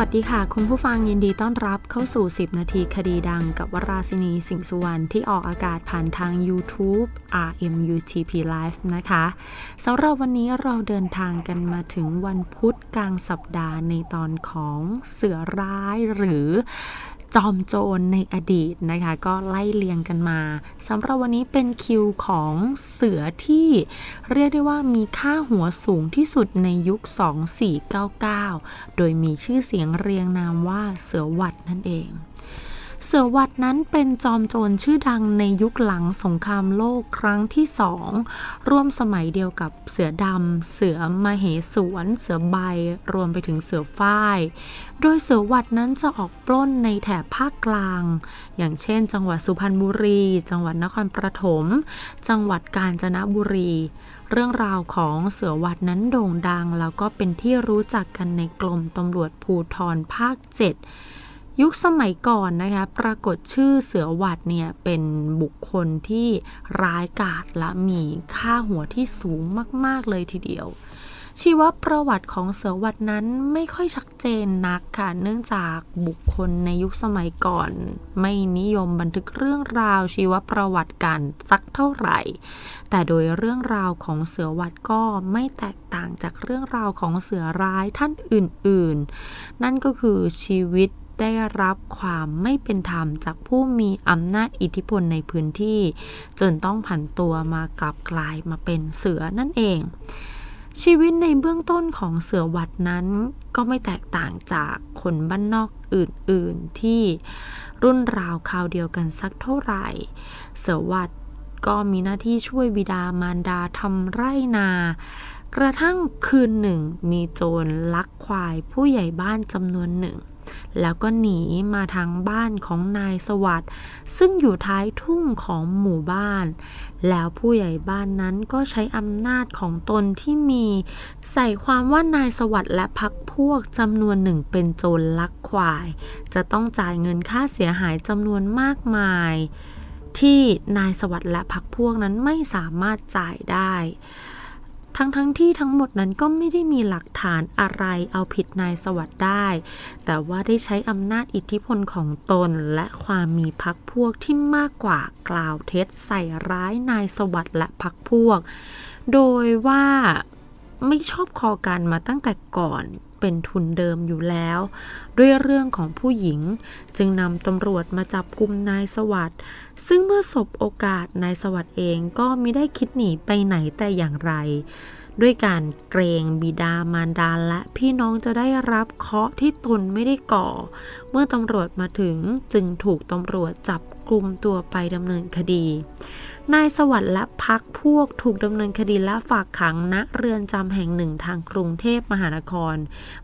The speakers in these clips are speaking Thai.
วัสดีค่ะ คุณผู้ฟังยินดีต้อนรับเข้าสู่ 10 นาทีคดีดังกับวราศินีสิงห์สุวรรณที่ออกอากาศผ่านทาง YouTube RMUTP Live นะคะสำหรับวันนี้เราเดินทางกันมาถึงวันพุธกลางสัปดาห์ในตอนของเสือร้ายหรือจอมโจรในอดีตนะคะ ก็ไล่เลียงกันมาสำหรับวันนี้เป็นคิวของเสือที่เรียกได้ว่ามีค่าหัวสูงที่สุดในยุค 2499 โดยมีชื่อเสียงเรียงนามว่าเสือวัดนั่นเอง เสือวัดนั้นเป็นจอมโจรชื่อดังในยุคหลังสงครามโลกครั้งที่สองร่วมสมัยเดียวกับเสือดำ เสือมเหสวน เสือใบ รวมไปถึงเสือฝ้าย โดยเสือวัดนั้นจะออกปล้นในแถบภาคกลาง อย่างเช่น จังหวัดสุพรรณบุรี จังหวัดนครปฐม จังหวัดกาญจนบุรี เรื่องราวของเสือวัดนั้นโด่งดัง แล้วก็เป็นที่รู้จักกันในกลมตำรวจภูทรภาค 7 ยุคสมัยก่อนนะคะ ปรากฏชื่อเสือหวัดเนี่ย เป็นบุคคลที่ร้ายกาจและมีค่าหัวที่สูงมาก ๆ เลยทีเดียว ชีวประวัติของเสือหวัดนั้นไม่ค่อยชัดเจนนักค่ะ เนื่องจากบุคคลในยุคสมัยก่อน ไม่นิยมบันทึกเรื่องราวชีวประวัติกันสักเท่าไหร่ แต่โดยเรื่องราวของเสือหวัดก็ไม่แตกต่างจากเรื่องราวของเสือร้ายท่านอื่น ๆ นั่นก็คือชีวิต ได้รับความไม่เป็นธรรมจากผู้มีอำนาจอิทธิพลในพื้นที่ จนต้องผันตัวมากลับกลายมาเป็นเสือนั่นเอง ชีวิตในเบื้องต้นของเสือวัดนั้นก็ไม่แตกต่างจากคนบ้านนอกอื่นๆ ที่รุ่นราวคราวเดียวกันสักเท่าไหร่ เสือวัดก็มีหน้าที่ช่วยบิดามารดาทำไร่นา กระทั่งคืนหนึ่งมีโจรลักควายผู้ใหญ่บ้านจำนวนหนึ่ง แล้วก็หนีมาทางบ้านของนายสวัสด์ซึ่งอยู่ท้ายทุ่งของหมู่บ้าน แล้วผู้ใหญ่บ้านนั้นก็ใช้อำนาจของตนที่มี ใส่ความว่านายสวัสด์และพักพวกจำนวนหนึ่งเป็นโจรลักควาย จะต้องจ่ายเงินค่าเสียหายจำนวนมากมาย ที่นายสวัสด์และพักพวกนั้นไม่สามารถจ่ายได้ ทั้งทั้งที่ทั้งหมดนั้นก็ไม่ได้มีหลักฐานอะไรเอาผิดนายสวัสด์ได้ แต่ว่าได้ใช้อำนาจอิทธิพลของตนและความมีพักพวกที่มากกว่ากล่าวเท็จใส่ร้ายนายสวัสด์และพักพวก โดยว่าไม่ชอบคอกันมาตั้งแต่ก่อน เป็นทุนเดิมอยู่แล้ว ด้วยเรื่องของผู้หญิงจึงนำตำรวจมาจับกุมนายสวัสด์ซึ่งเมื่อสบโอกาสนายสวัสด์เองก็ไม่ได้คิดหนีไปไหนแต่อย่างไร ด้วยการเกรงบิดามารดาและพี่น้องจะได้รับเคราะห์ที่ตนไม่ได้ก่อ เมื่อตำรวจมาถึงจึงถูกตำรวจจับกลุ่มตัวไปดำเนินคดี นายสวัสดิ์และพักพวกถูกดำเนินคดีและฝากขังณเรือนจำแห่งหนึ่งทางกรุงเทพมหานคร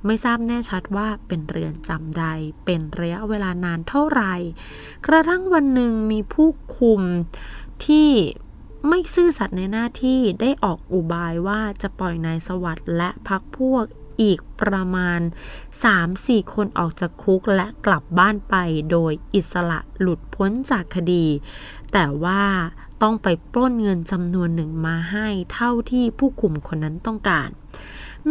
ไม่ทราบแน่ชัดว่าเป็นเรือนจำใด เป็นระยะเวลานานเท่าไหร่ กระทั่งวันหนึ่งมีผู้คุมที่ ไม่ซื่อสัตย์ในหน้าที่ได้ออกอุบายว่าจะปล่อยนายสวัสด์และพักพวกอีกประมาณ 3-4 คนออกจากคุกและกลับบ้านไปโดยอิสระหลุดพ้นจากคดี แต่ว่าต้องไปปล้นเงินจำนวนหนึ่งมาให้เท่าที่ผู้คุมคนนั้นต้องการ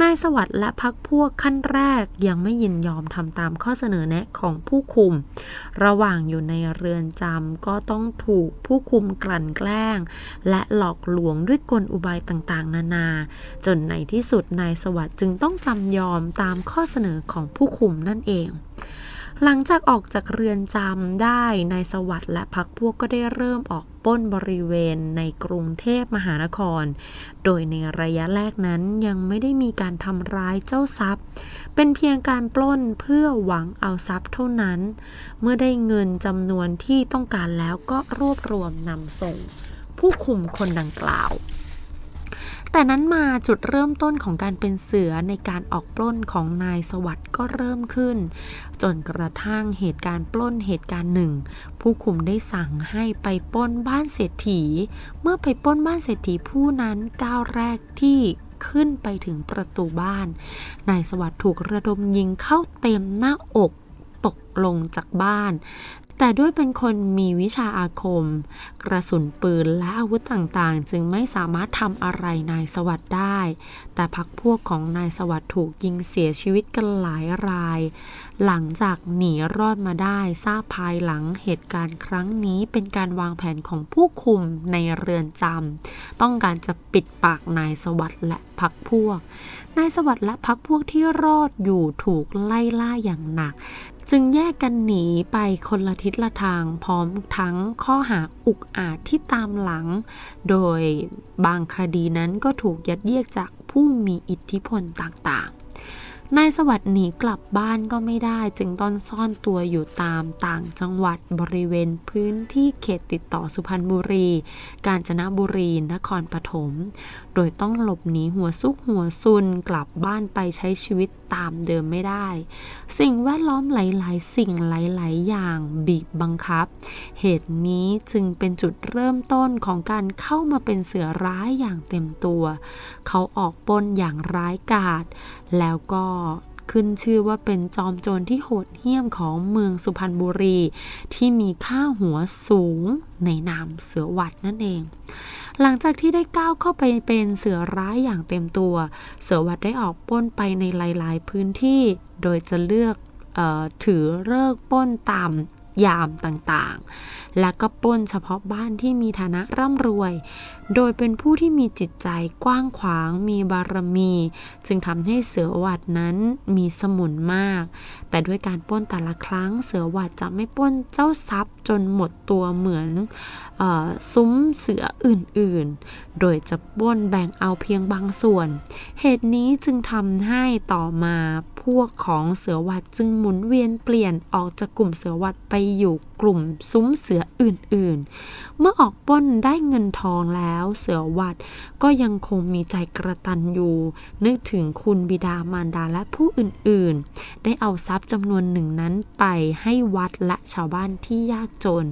นายสวัสด์และพักพวกขั้นแรกยังไม่ยินยอมทำตามข้อเสนอแนะของผู้คุม ระหว่างอยู่ในเรือนจำก็ต้องถูกผู้คุมกลั่นแกล้ง และหลอกลวงด้วยกลอุบายต่างๆ นานา จนในที่สุดนายสวัสด์จึงต้องจำยอมตามข้อเสนอของผู้คุมนั่นเอง หลังจากออกจากเรือนจำได้นายสวัสดิ์และพักพวกก็ได้เริ่มออกปล้นบริเวณในกรุงเทพมหานคร โดยในระยะแรกนั้นยังไม่ได้มีการทำร้ายเจ้าทรัพย์ เป็นเพียงการปล้นเพื่อหวังเอาทรัพย์เท่านั้น เมื่อได้เงินจำนวนที่ต้องการแล้วก็รวบรวมนำส่ง ผู้คุมคนดังกล่าว แต่นั้นมาจุดเริ่มต้นของการเป็นเสือในการออกปล้นของนายสวัสด์ก็เริ่มขึ้น จนกระทั่งเหตุการณ์ปล้นเหตุการณ์หนึ่ง ผู้คุมได้สั่งให้ไปปล้นบ้านเศรษฐี เมื่อไปปล้นบ้านเศรษฐีผู้นั้นก้าวแรกที่ขึ้นไปถึงประตูบ้าน นายสวัสด์ถูกระดมยิงเข้าเต็มหน้าอกตกลงจากบ้าน แต่ด้วยเป็นคนมีวิชาอาคม กระสุนปืนและอาวุธต่างๆ จึงไม่สามารถทำอะไรนายสวัสด์ได้ แต่พักพวกของนายสวัสด์ถูกยิงเสียชีวิตกันหลายราย หลังจากหนีรอดมาได้ทราบภายหลังเหตุการณ์ครั้งนี้เป็นการวางแผนของผู้คุมในเรือนจำต้องการจะปิดปากนายสวัสด์และพักพวก นายสวัสด์และพักพวกที่รอดอยู่ถูกไล่ล่าอย่างหนัก จึงแยกกันหนีไปคนละทิศละทางพร้อมทั้งข้อหาอุกอาจที่ตามหลัง โดยบางคดีนั้นก็ถูกยัดเยียดจากผู้มีอิทธิพลต่างๆ นายสวัสดิ์หนีกลับบ้านก็ไม่ได้จึงต้องซ่อนตัวอยู่ตามต่างจังหวัดบริเวณพื้นที่เขตติดต่อสุพรรณบุรี กาญจนบุรี นครปฐม โดยต้องหลบหนีหัวซุกหัวซุนกลับบ้านไปใช้ชีวิตตามเดิมไม่ได้ สิ่งแวดล้อมหลาย ๆ สิ่งหลาย ๆ อย่างบีบบังคับ เหตุนี้จึงเป็นจุดเริ่มต้นของการเข้ามาเป็นเสือร้ายอย่างเต็มตัว เขาออกปนอย่างร้ายกาจแล้วก็ขึ้นชื่อว่าเป็นจอมโจรที่โหดเหี้ยมของเมืองสุพรรณบุรี ที่มีค่าหัวสูงในนามเสือวัดนั่นเอง หลังจากที่ได้ก้าวเข้าไปเป็นเสือร้ายอย่างเต็มตัว เสือวัดได้ออกป้นไปในหลาย ๆ พื้นที่โดยจะเลือกออถือเลิกป้นตามยามต่างๆ และก็ป้นเฉพาะบ้านที่มีฐานะร่ำรวย โดยเป็นผู้ที่มีจิตใจกว้างขวาง มีบารมี จึงทำให้เสือหวัดนั้นมีสมุนมาก แต่ด้วยการป้นแต่ละครั้ง เสือหวัดจะไม่ป้นเจ้าทรัพย์จนหมดตัวเหมือนออซุ้มเสืออื่นๆ โดยจะป้นแบ่งเอาเพียงบางส่วน เหตุนี้จึงทำให้ต่อมาพวกของเสือหวัดจึงหมุนเวียนเปลี่ยนออกจากกลุ่มเสือหวัดไปอยู่กลุ่มซุ้มเสืออื่นๆ เมื่อออกป้นได้เงินทองแล้วเสือหวัด ก็ยังคงมีใจกระตันอยู่ นึกถึงคุณบิดามารดาและผู้อื่นๆ ได้เอาทรัพย์จำนวนหนึ่งนั้นไปให้วัดและชาวบ้านที่ยากจน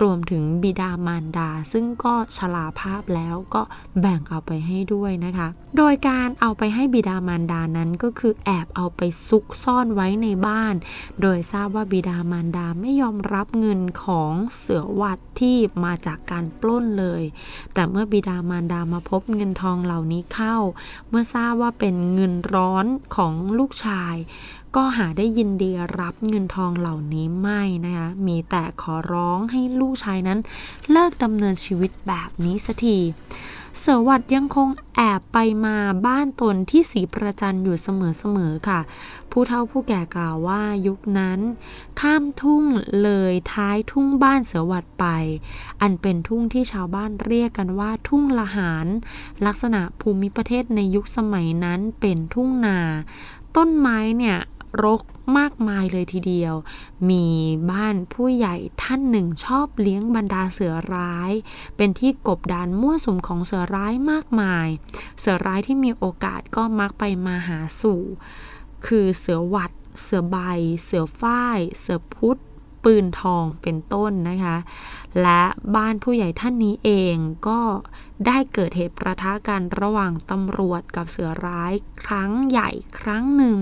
รวมถึงบิดามารดา ซึ่งก็ชราภาพแล้วก็แบ่งเอาไปให้ด้วยนะคะ โดยการเอาไปให้บิดามารดานั้นก็คือแอบเอาไปซุกซ่อนไว้ในบ้าน โดยทราบว่าบิดามารดาไม่ยอมรับเงินของเสือวัดที่มาจากการปล้นเลย แต่เมื่อบิดามารดามาพบเงินทองเหล่านี้เข้า เมื่อทราบว่าเป็นเงินร้อนของลูกชาย ก็หาได้ยินดีรับเงินทองเหล่านี้ไม่นะคะมีแต่ขอร้องให้ลูกชายนั้นเลิกดำเนินชีวิตแบบนี้สักที เสือวัดยังคงแอบไปมาบ้านตนที่สีประจันอยู่เสมอๆค่ะ ผู้เฒ่าผู้แก่กล่าวว่ายุคนั้น ข้ามทุ่งเลยท้ายทุ่งบ้านเสือวัดไป อันเป็นทุ่งที่ชาวบ้านเรียกกันว่าทุ่งละหาร ลักษณะภูมิประเทศในยุคสมัยนั้นเป็นทุ่งนา ต้นไม้เนี่ย รกมากมายเลยทีเดียว มีบ้านผู้ใหญ่ท่านหนึ่งชอบเลี้ยงบรรดาเสือร้าย เป็นที่กบดานมั่วสุมของเสือร้ายมากมาย เสือร้ายที่มีโอกาสก็มักไปมาหาสู่ คือเสือหวัด เสือใบ เสือฝ้าย เสือพุทธ ปืนทองเป็นต้นนะคะ และบ้านผู้ใหญ่ท่านนี้เองก็ได้เกิดเหตุประทะกันระหว่างตำรวจกับเสือร้ายครั้งใหญ่ครั้งหนึ่ง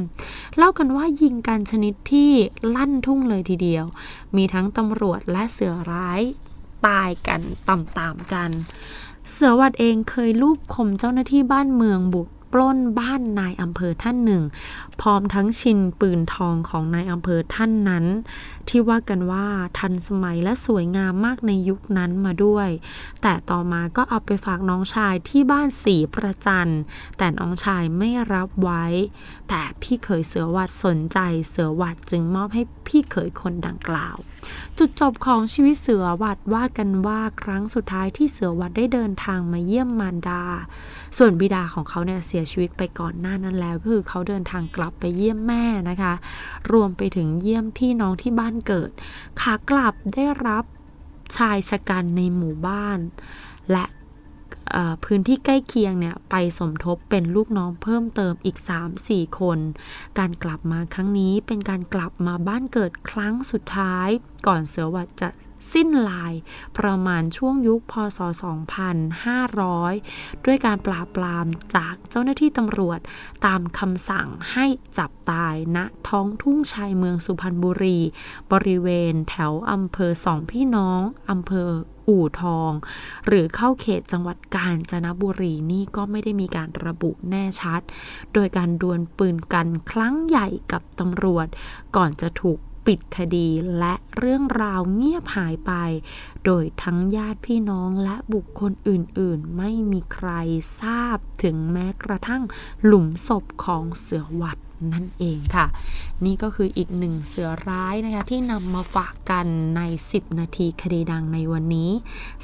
เล่ากันว่ายิงกันชนิดที่ลั่นทุ่งเลยทีเดียว มีทั้งตำรวจและเสือร้ายตายกันตามๆกัน เสือวัดเองเคยลูบคมเจ้าหน้าที่บ้านเมืองบุก ล้นบ้านนายอำเภอท่านหนึ่ง พร้อมทั้งชินปืนทองของนายอำเภอท่านนั้น ที่ว่ากันว่าทันสมัยและสวยงามมากในยุคนั้นมาด้วย แต่ต่อมาก็เอาไปฝากน้องชายที่บ้านสีประจันแต่น้องชายไม่รับไว้ แต่พี่เขยเสือวัดสนใจเสือวัดจึงมอบให้พี่เขยคนดังกล่าว จุดจบของชีวิตเสือวัดว่ากันว่าครั้งสุดท้ายที่เสือวัดได้เดินทางมาเยี่ยมมารดา ส่วนบิดาของเขาเนี่ยเสียชีวิตไปก่อนหน้านั้นแล้ว ก็คือเขาเดินทางกลับไปเยี่ยมแม่นะคะ รวมไปถึงเยี่ยมพี่น้องที่บ้านเกิดขากลับได้รับชายชะกันในหมู่บ้าน และพื้นที่ใกล้เคียงเนี่ยไปสมทบเป็นลูกน้องเพิ่มเติมอีก 3-4 คน การกลับมาครั้งนี้เป็นการกลับมาบ้านเกิดครั้งสุดท้าย ก่อนเสือวัดจะ สิ้นลาย ประมาณช่วงยุคพศ 2500 ด้วยการปราบปรามจากเจ้าหน้าที่ตำรวจตามคำสั่งให้จับตายณท้องทุ่งชายเมืองสุพรรณบุรี บริเวณแถวอำเภอสองพี่น้องอำเภออู่ทอง หรือเข้าเขตจังหวัดกาญจนบุรีนี่ก็ไม่ได้มีการระบุแน่ชัด โดยการดวลปืนกันครั้งใหญ่กับตำรวจ ก่อนจะถูก ปิดคดีและเรื่องราวเงียบหายไป โดยทั้งญาติพี่น้องและบุคคลอื่นๆ ไม่มีใครทราบถึงแม้กระทั่งหลุมศพของเสือวัดนั่นเองค่ะ นี่ก็คืออีกหนึ่งเสือร้ายนะคะที่นำมาฝากกันใน 10 นาทีคดีดังในวันนี้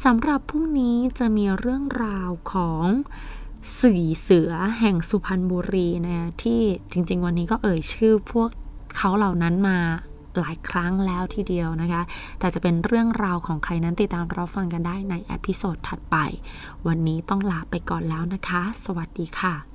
สำหรับพรุ่งนี้จะมีเรื่องราวของสี่เสือแห่งสุพรรณบุรีนะที่จริง ๆ วันนี้ก็เอ่ยชื่อพวกเขาเหล่านั้นมา หลายครั้งแล้วทีเดียวนะคะ แต่จะเป็นเรื่องราวของใครนั้นติดตามรับฟังกันได้ในเอพิโซดถัดไป วันนี้ต้องลาไปก่อนแล้วนะคะ สวัสดีค่ะ